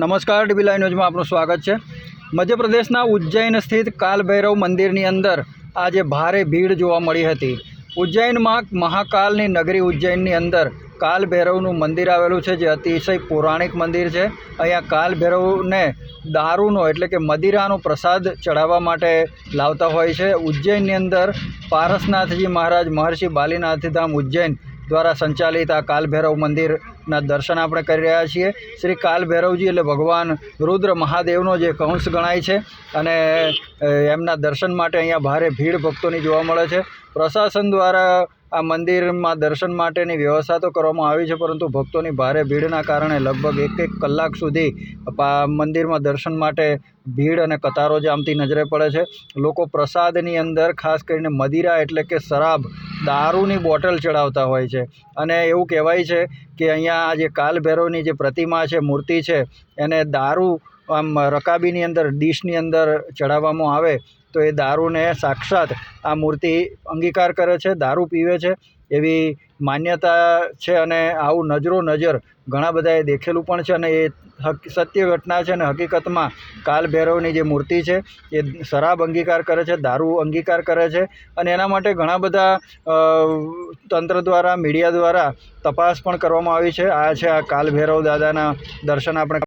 નમસ્કાર dB live ન્યૂઝમાં આપનું સ્વાગત છે. મધ્યપ્રદેશના ઉજ્જૈન સ્થિત કાલભૈરવ મંદિરની અંદર આજે ભારે ભીડ જોવા મળી હતી. ઉજ્જૈનમાં મહાકાલની નગરી ઉજ્જૈનની અંદર કાલભૈરવનું મંદિર આવેલું છે, જે અતિશય પૌરાણિક મંદિર છે. અહીંયા કાલભૈરવને દારૂનો એટલે કે મદિરાનો પ્રસાદ ચડાવવા માટે લાવતા હોય છે. ઉજ્જૈનની અંદર પારસનાથજી મહારાજ મહર્ષિ બાલીનાથધામ ઉજ્જૈન દ્વારા સંચાલિત આ કાલભૈરવ મંદિરના દર્શન આપણે કરી રહ્યા છીએ. શ્રી કાલભૈરવજી એટલે ભગવાન રુદ્ર મહાદેવનો જે કંસ ગણાય છે અને એમના દર્શન માટે અહીંયા ભારે ભીડ ભક્તોની જોવા મળે છે. પ્રશાસન દ્વારા આ મંદિરમાં દર્શન માટેની વ્યવસ્થા તો કરવામાં આવી છે, પરંતુ ભક્તોની ભારે ભીડના કારણે લગભગ એક એક કલાક સુધી મંદિરમાં દર્શન માટે ભીડ અને કતારો જામતી નજરે પડે છે. લોકો પ્રસાદની અંદર, ખાસ કરીને મદિરા એટલે કે શરાબ દારૂની બોટલ ચડાવતા હોય છે. અને એવું કહેવાય છે કે અહીંયા આ જે કાલભૈરવની જે પ્રતિમા છે, મૂર્તિ છે, એને દારૂ આમ રકાબીની અંદર, ડીશની અંદર ચડાવવામાં આવે તો એ દારૂને સાક્ષાત આ મૂર્તિ અંગીકાર કરે છે, દારૂ પીવે છે એવી માન્યતા છે અને આવું નજરો નજર ઘણા બધાએ દેખેલું પણ છે અને એ હક, સત્ય ઘટના છે અને હકીકતમાં કાલભૈરવની જે મૂર્તિ છે, એ શરાબ અંગીકાર કરે છે, દારૂ અંગીકાર કરે છે અને એના માટે ઘણા બધા તંત્ર દ્વારા, મીડિયા દ્વારા તપાસ પણ કરવામાં આવી છે. આ છે આ કાલભૈરવ દાદાના દર્શન આપણે